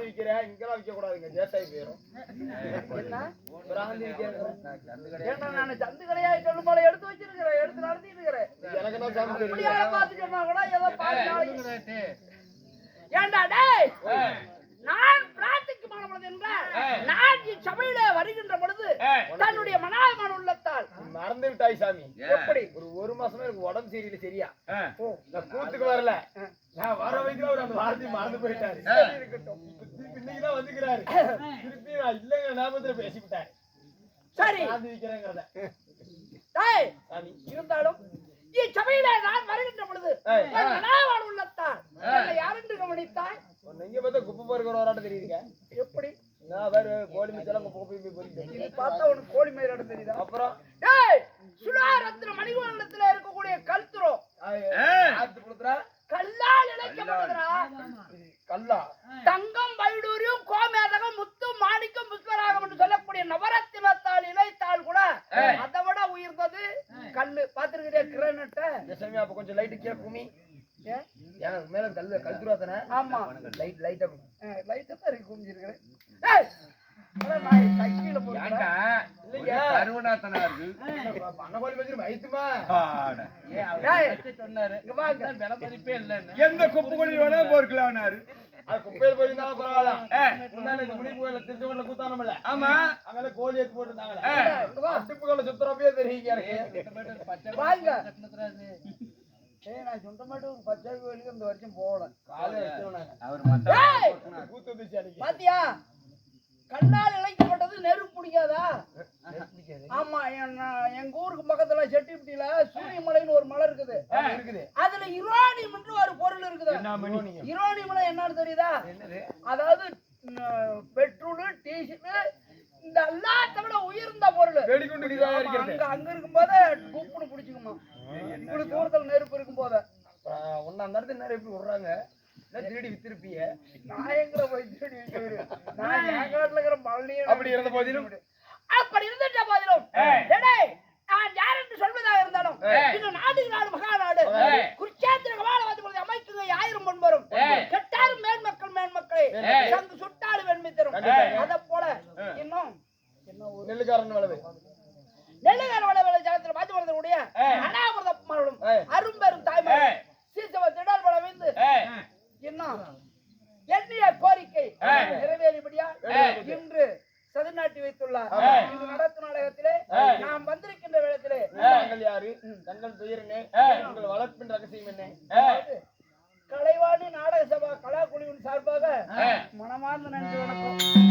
பிராந்தி விக்கிற இங்கெல்லாம் விற்க கூடாதுங்க தேசாய் போயிடும் பிராந்தி விற்கிற ஏன்னா நான் சந்து கடையாய் சொல்லும் போல எடுத்து வச்சிருக்கிறேன். எடுத்து நடத்திட்டு இருக்கிறேன். எனக்கு என்ன சாமி தெரியும்? இப்படியா பார்த்து சொன்னா கூட ஏதோ பாதி நாளைக்கு. ஏண்டா டேய்? நான் பிரார்த்திக்குமான பொழுது என்றால் நான் இச்சபையிலே வருகின்ற பொழுது தன்னுடைய மனாயமான உள்ளத்தால். மறந்து விட்டாய் சாமி. எப்படி? ஒரு ஒரு மாசமா எனக்கு உடம்பு சரியில்லை சரியா? நான் கூத்துக்கு வரல. நான் வர வைக்கிற ஒரு அந்த வார்த்தையை மறந்து போயிட்டாரு. இருக்கட்டும். திருப்பி இன்னைக்குதான் வந்துக்கிறாரு திருப்பி நான் இல்லைங்க ஞாபகத்துல பேசிவிட்டாரு சரி. பிராந்தி விக்கிறேங்கிறத டேய் சாமி. இருந்தாலும் இச்சபையிலே நான் வருகின்ற பொழுது ஏய். என் மனாயமான உள்ளத்தால் என்னை யாரென்று கவனித்தாய்? உன்னை இங்க பார்த்தா குப்பை பொறுக்கிற ஒரு ஆட்டம் தெரியுதுங்க. எப்படி? நான் வேற கோழி மிச்சலாம் குப்பை போய் போய் பொறிக்கிட்டு இது பார்த்தா உனக்கு கோழி மயிர் இடம் தெரியுதா? அப்புறம்? டேய் சுடாரத்தின மணிகுண்டத்துல இருக்கக்கூடிய கல்துரோ கல்லால் இழைக்கப்பட்டதுடா கல்லா. தங்கம் வைடூரியம் கோமேதகம் முத்து மாணிக்கம் புஷ்பராகம் என்று சொல்லக்கூடிய நவரத்தினத்தால் இழைத்தால் கூட அதை விட உயர்ந்தது கல்லு பாத்துருக்கிறியா கிரனட்ட இந்த சாமி அப்ப கொஞ்சம் லைட்டு கீழே குமி ஏன் மேல கல்லு கல்துரா தானே ஆமா. லைட் லைட்டா லைட்டா தான் இருக்கு குமிஞ்சிருக்கிறேன் எந்த குப்பை கொடி வேணா பொறுக்கலாம்னாரு அது குப்பையில போயிருந்தாலும் பரவாயில்ல. முனி கோயில திருச்செங்கோட்ல கூத்தானமில்ல. ஆமா. அங்கெல்லாம் கோழி எடுத்து போட்டுருந்தாங்களே. சுத்தரப்பே தெரியுங்க ஏய் நான் சொந்த மட்டும் பச்சை கோயிலுக்கு இந்த வருஷம் போகல. அவர் பாத்தியா? கண்ணால் இழைக்கப்பட்டது நெருப்பு பிடிக்காதா? ஆமா எங்க ஊருக்கு பக்கத்துல செட்டிப்பட்டியில சூரியமலைன்னு ஒரு மலை இருக்குது. இருக்குது. அதுல யுரானியம் என்று ஒரு பொருள் இருக்குது. யுரானியம்னா என்னன்னு தெரியுதா? என்னது? அதாவது பெட்ரோலு டீசல் இந்த எல்லாத்த விட உயர்ந்த பொருள். அங்க அங்க இருக்கும்போது குப்புன்னு பிடிச்சுக்குமா. இவ்வளவு தூரத்துல நெருப்பு இருக்கும்போது அப்புறம் ஒன்னா நிறைய எப்படி விடுறாங்க. திருடி வித்திருப்பிய எங்க போய் தேடி வைக்கிறது? நான் என் காட்டுல இருக்கிற மல்லியை அப்படி இருந்த போதிலும்? அப்படி இருந்துட்ட போதிலும் டேய், நான் யார் என்று சொல்வதாக இருந்தாலும். இந்த நாட்டுக்கு நாடு மகாநாடு. ஏய். குருச்சேத்திர கபாலவாதி பொழுது அமைக்குங்க ஆயிரம் பொன் வரும் கெட்டாரும் மேன்மக்கள் மேன்மக்களே. சங்கு சுட்டாலும் வெண்மை தரும். அத போல இன்னும் என்ன ஒரு நெல்லுக்காரன் வளவு நெல்லுகார வளவேல ஜாதத்துல பாத்து வளர்ந்தக்கூடிய அனாமிரத மகளும். அரும்பெரும் தாய்மார் சீசவ திடல் வளவிந்து இன்னும் எண்ணிய கோரிக்கை நிறைவேறிபடியா இன்று சதுநாட்டி வைத்துள்ளார். இன்று நடத்து நாடகத்திலே நாம் வந்திருக்கின்ற வேளத்திலே தாங்கள் யாரு? தங்கள் பெயர் என்ன? உங்கள் வளர்ப்பின் ரகசியம் என்ன? கலைவாணி நாடக சபா கலாக்குழுவின் சார்பாக மனமார்ந்த நன்றி வணக்கம்.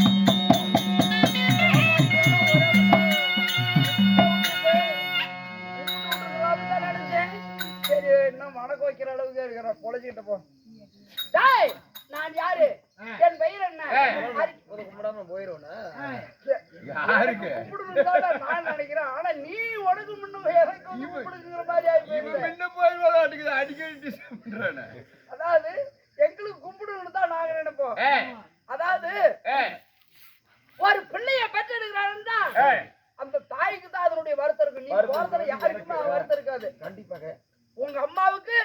அந்த தாய்க்கு தான் அதனுடைய வருத்தம் இருக்கு. நீ போறதுல. யாருக்குமே வருத்தம் இருக்காது. கண்டிப்பாக. உங்க அம்மாவுக்கு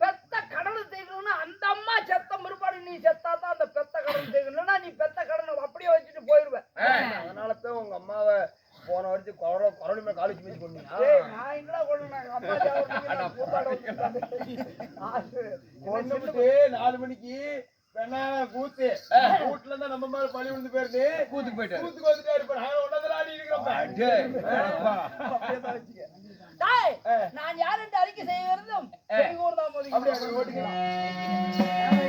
பெத்த கடனை தீர்க்கணும்னு அந்த அம்மா செத்த முற்பாடு நீ செத்தா தான் அந்த பெத்த கடன் தீர்க்கணும் இல்லைன்னா நீ பெத்த கடனை அப்படியே வச்சுட்டு போயிருவேன். அதனால தான் உங்க அம்மாவை போன வருஷம் கொரோனா கொரோனா மேல காலேஜ் மிச்சு கொண்டீங்க ஏய், நான் எங்கடா கொள்ளுனேன்? அம்மா நான் கூப்பாடு. கூத்துக்கு கூத்துக்கு வந்துட்டா ஒன்னதில் ஆடி நான் யார் என்று அறிக்கை செய்ய இருந்தும் அப்படியே ஓட்டிக்கலாம்.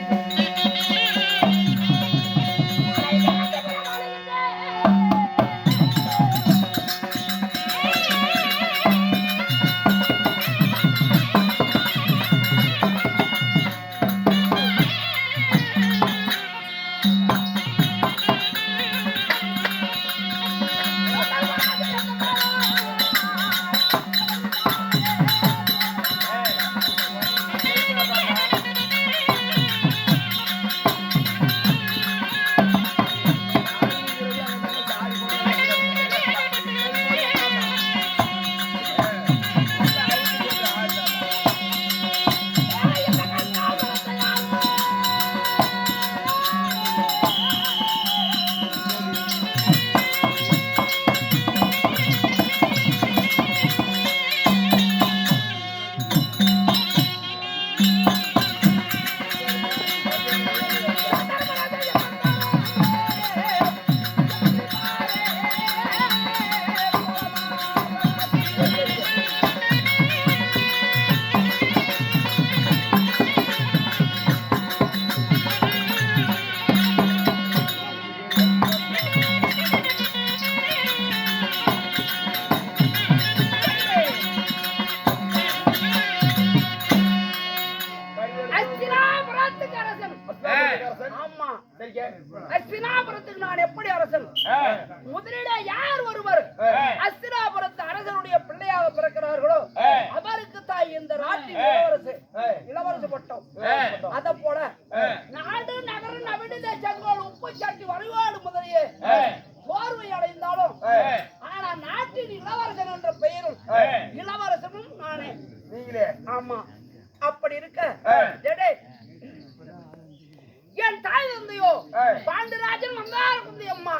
நீங்களே ஆமா. அப்படி இருக்க? என் தாய் தந்தையோ. பாண்டராஜன் மந்தார குந்தி அம்மா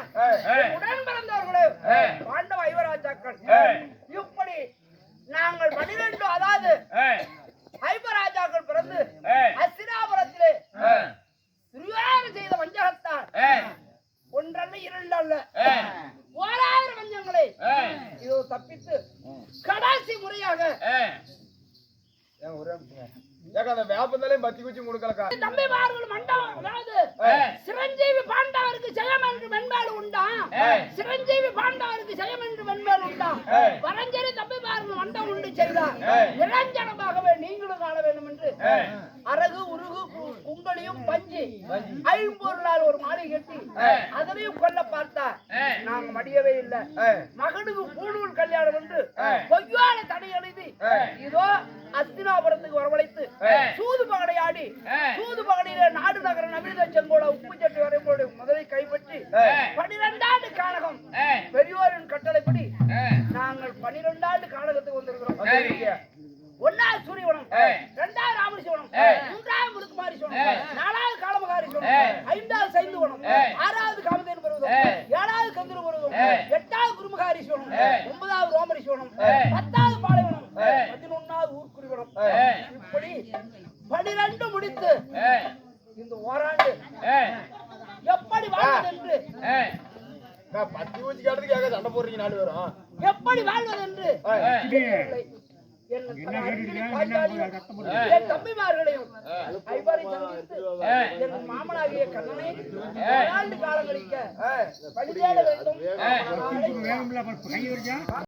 வேப்பந்தலையும் பத்தி குச்சி கொடுக்கலக்கா தம்பிமார்கள் மண்டபம் அதாவது ஆ. சிரஞ்சீவி பாண்டவருக்கு ஜெயம் என்று வெண்பாடு உண்டா. சிரஞ்சீவி பாண்டவருக்கு ஜெயம் என்று வெண்பாடு உண்டா. வரஞ்சரி தம்பிமார்கள் மண்டம் உண்டு செய்தார் ஆ. நிரஞ்சனமாகவே நீங்களும் காண வேண்டும் என்று. அரகு உருகு கு- குங்கலியும் பஞ்சு ஐம்பொருளால் ஒரு மாலை கட்டி. அதனையும் கொல்ல பார்த்தா. நாங்க மடியவே இல்லை. மகனுக்கு பூணூல் கல்யாணம் என்று. பொய்யான தடை எழுதி. இதோ. சூது பகடை ஆடி. சூது பகடையில நாடு நகர நவீன செங்கோட உப்பு சட்டி வரைபோடு முதலை கைப்பற்றி. பனிரெண்டாண்டு காணகம் ஆ. பெரியோரின் கட்டளைப்படி. நாங்கள் பனிரெண்டாண்டு காணகத்துக்கு வந்திருக்கிறோம். ஒன்னாவது சூரியவனம் ஆ. இரண்டாவது ராமரிசிவனம். மூன்றாவது முருக்குமாரி ஆ. சிவனம் நாலாவது காலமகாரி ஆ. சிவனம் ஐந்தாவது சைந்துவனம் ஆ. ஆறாவது காமதேனு பருவதம். ஏழாவது கந்திர பருவதம். எட்டாவது குருமகாரி சிவனம் ஆ. ஒன்பதாவது ரோமரி சிவனம் ஆ. பத்தாவது வாழ்வது என்று. என் தம்பிமார்களையும் ஐவரை சந்தித்து ஆ. என் மாமனாகிய கண்ணனை. ஆண்டு. வழிதேட வேண்டும்.